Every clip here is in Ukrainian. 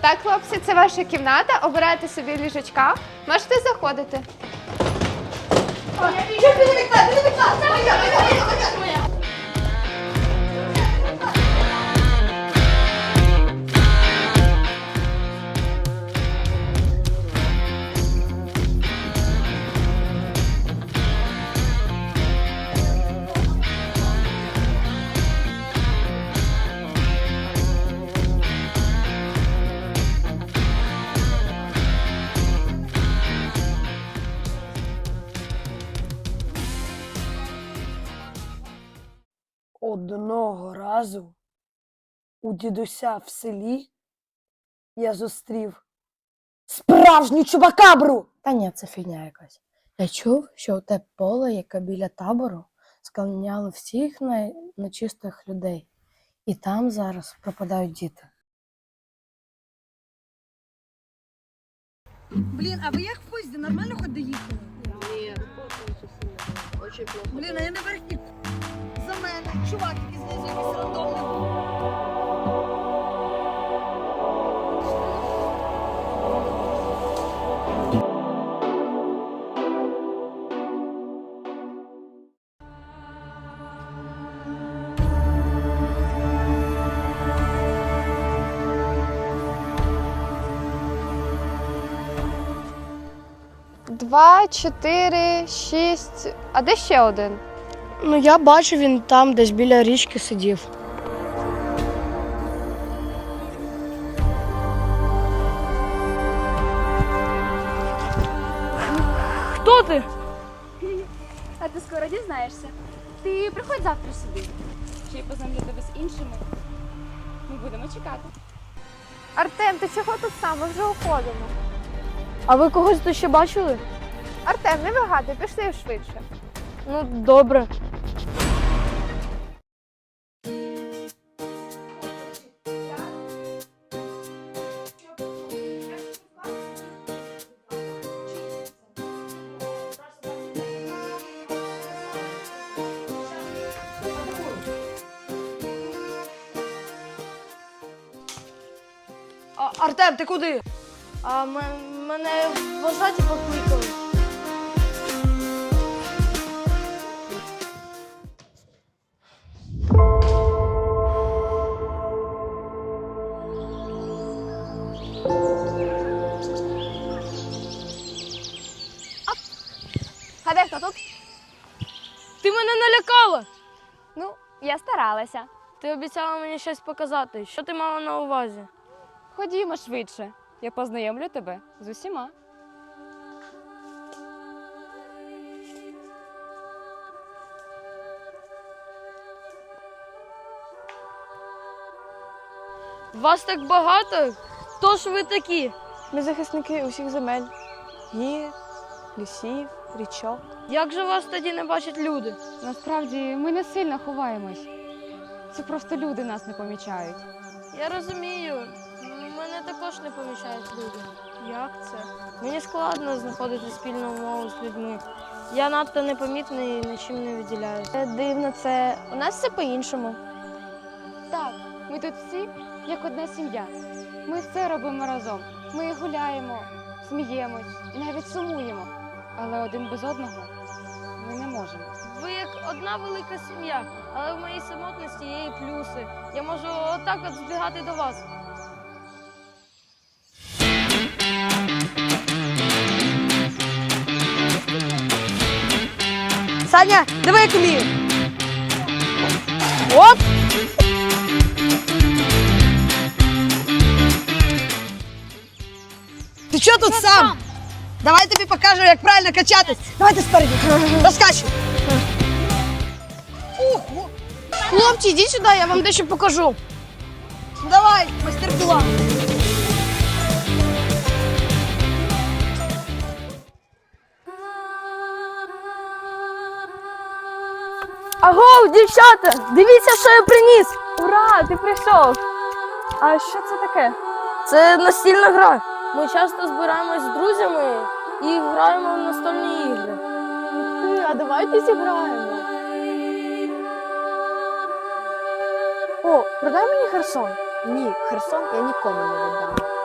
Так, хлопці, це ваша кімната. Обирайте собі ліжечка. Можете заходити. Одного разу у дідуся в селі я зустрів справжню чубакабру. Та ні, це фігня якась. Я чув, що у те поле, яке біля табору, склоняло всіх нечистих людей. І там зараз пропадають діти. Блін, а ви як в поїзді нормально хоч доїхали? Ні, очень плохо. Блін, а я на верхній. Чувак, який знизу якийсь рандомний був. Два, чотири, шість. А де ще один? Ну, я бачу, він там десь біля річки сидів. Хто ти? А ти скоро дізнаєшся. Ти приходь завтра сюди. Ще й познайомлю тебе з іншими. Ми будемо чекати. Артем, ти чого тут сам? Ми вже уходимо. А ви когось тут ще бачили? Артем, не вигадуй, пішли швидше. Ну, добре. А, Артем, ти куди? А м- мене вважаті покликали. Гадай, хто тут? Ти мене налякала! Ну, я старалася. Ти обіцяла мені щось показати. Що ти мала на увазі? Ходімо швидше. Я познайомлю тебе з усіма. Вас так багато? Хто ж ви такі? Ми захисники усіх земель, гір, лісів, річок. Як же вас тоді не бачать люди? Насправді ми не сильно ховаємось. Це просто люди нас не помічають. Я розумію, не помічають люди. Як це? Мені складно знаходити спільну мову з людьми. Я надто непомітний і нічим не виділяюся. Це дивно, це у нас все по-іншому. Так, ми тут всі як одна сім'я. Ми все робимо разом. Ми гуляємо, сміємось, і навіть сумуємо. Але один без одного ми не можемо. Ви як одна велика сім'я, але в моїй самотності є і плюси. Я можу отак от збігати до вас. Саня, давай як вмію. Оп! Ти чого тут сам? Давай тобі покажу, як правильно качатись. Давайте спереді. Розкачуй. Ого! Хлопці, йдіть сюди, я вам дещо покажу. Давай, мастер-клас. Агов, дівчата! Дивіться, що я приніс! Ура! Ти прийшов! А що це таке? Це настільна гра. Ми часто збираємось з друзями і граємо в настольні ігри. Ти, а давайте зіграємо. О, продай мені Херсон. Ні, Херсон я нікому не віддам.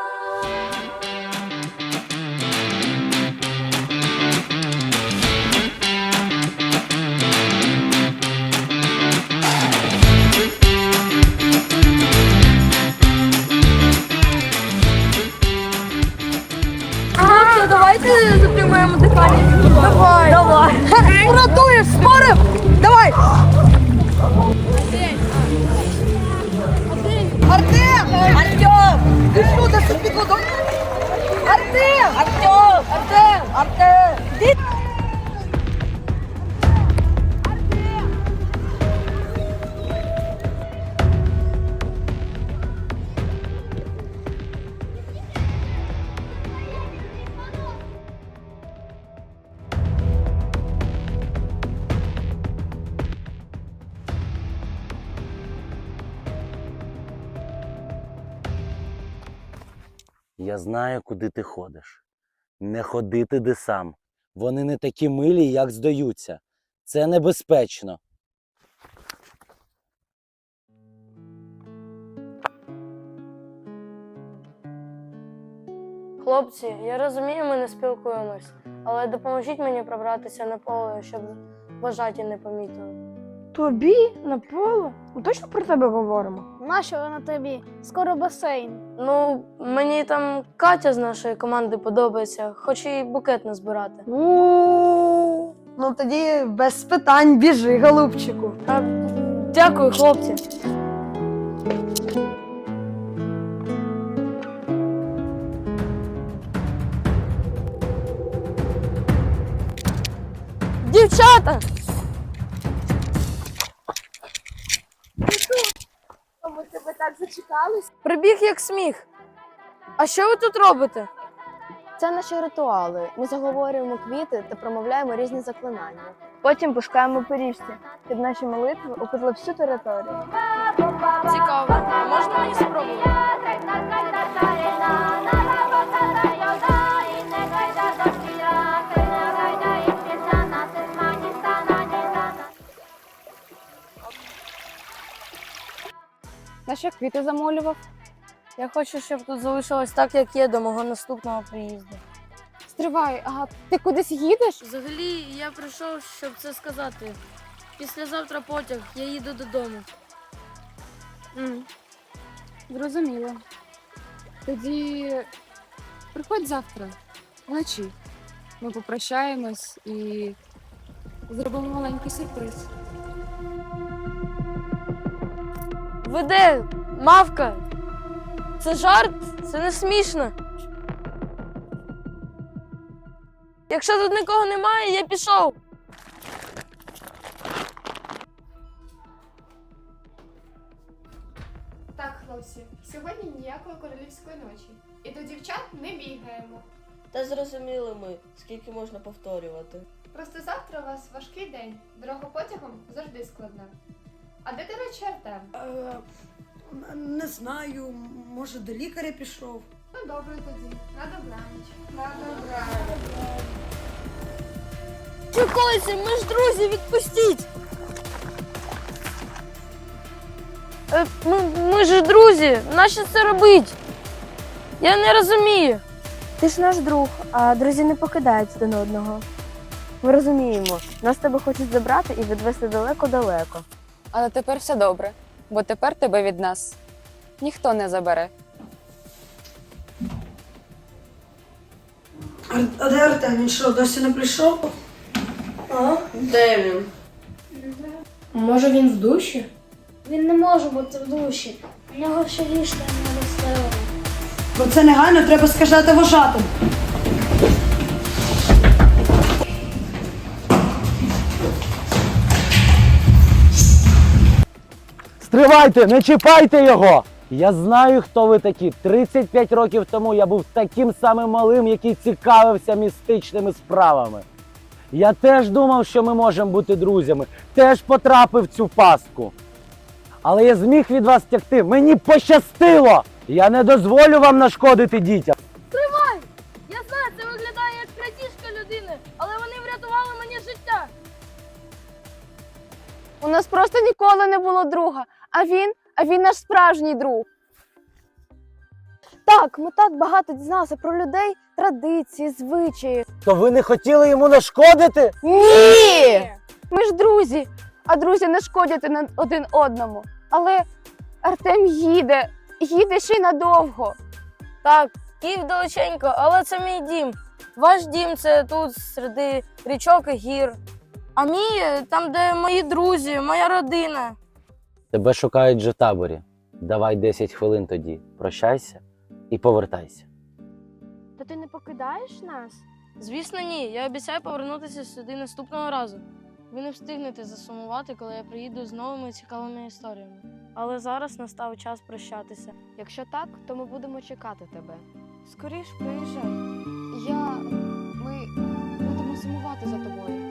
Давай. Давай. Давай. Артем! Артем! Ти що, де собі? Артем! Артем! Артем! Артем! Я знаю, куди ти ходиш. Не ходи туди сам. Вони не такі милі, як здаються. Це небезпечно. Хлопці, я розумію, ми не спілкуємось, але допоможіть мені пробратися на поле, щоб вважаті не помітили. Тобі на поле? Ми точно про тебе говоримо? Нащо вона тобі? Скоро басейн. Ну, мені там Катя з нашої команди подобається, хоч і букет назбирати. У, Ну тоді без питань біжи, голубчику. А, дякую, хлопці. Дівчата! Тебе. Прибіг як сміх. А що ви тут робите? Це наші ритуали. Ми заговорюємо квіти та промовляємо різні заклинання. Потім пускаємо пиріжці, Під наші молитви укрили всю територію. Цікаво. Можна мені спробувати? На що квіти замолював? Я хочу, щоб тут залишилось так, як є до мого наступного приїзду. Стривай, а ти кудись їдеш? Взагалі, я прийшов, щоб це сказати. Післязавтра потяг, я їду додому. М, Зрозуміло. Тоді приходь завтра, вночі. Ми попрощаємось і зробимо маленький сюрприз. Ви де? Мавка? Це жарт? Це не смішно. Якщо тут нікого немає, я пішов. Так, хлопці, сьогодні ніякої королівської ночі. І до дівчат не бігаємо. Та зрозуміли ми, скільки можна повторювати. Просто завтра у вас важкий день. Дорога потягом завжди складна. А де, до речі, Артем? Е, не знаю, може до лікаря пішов. Ну добре тоді. На добраніч. На добраніч. Чекайте, ми ж друзі, відпустіть. Е, ми, ми ж друзі, нащо це робить? Я не розумію. Ти ж наш друг, а друзі не покидають один одного. Ми розуміємо, нас тебе хочуть забрати і відвести далеко-далеко. Але тепер все добре, бо тепер тебе від нас ніхто не забере. А де Артем? Він що, досі не прийшов? Де він? Може він в душі? Він не може бути в душі. У нього ще ліжка не розстелено. Бо це негайно треба сказати вожатим. Стривайте, не чіпайте його! Я знаю, хто ви такі. 35 років тому я був таким самим малим, який цікавився містичними справами. Я теж думав, що ми можемо бути друзями, теж потрапив в цю пастку. Але я зміг від вас тягти. Мені пощастило! Я не дозволю вам нашкодити дітям. Я знаю, це виглядає як крадіжка людини, але вони врятували мені життя. У нас просто ніколи не було друга, а він, а він наш справжній друг. Так, ми так багато дізналися про людей, традиції, звичаї. То ви не хотіли йому нашкодити? Ні! Ми ж друзі, а друзі не шкодять на- один одному. Але Артем їде, їде ще й надовго. Так, Київ далеченько, але це мій дім. Ваш дім це тут серед річок і гір. А мій е, там, де мої друзі, моя родина. Тебе шукають же в таборі. Давай 10 хвилин тоді. Прощайся і повертайся. Та ти не покидаєш нас? Звісно, ні. Я обіцяю повернутися сюди наступного разу. Ви не встигнете засумувати, коли я приїду з новими цікавими історіями. Але зараз настав час прощатися. Якщо так, то ми будемо чекати тебе. Скоріш приїжджай. Я. Ми будемо сумувати за тобою.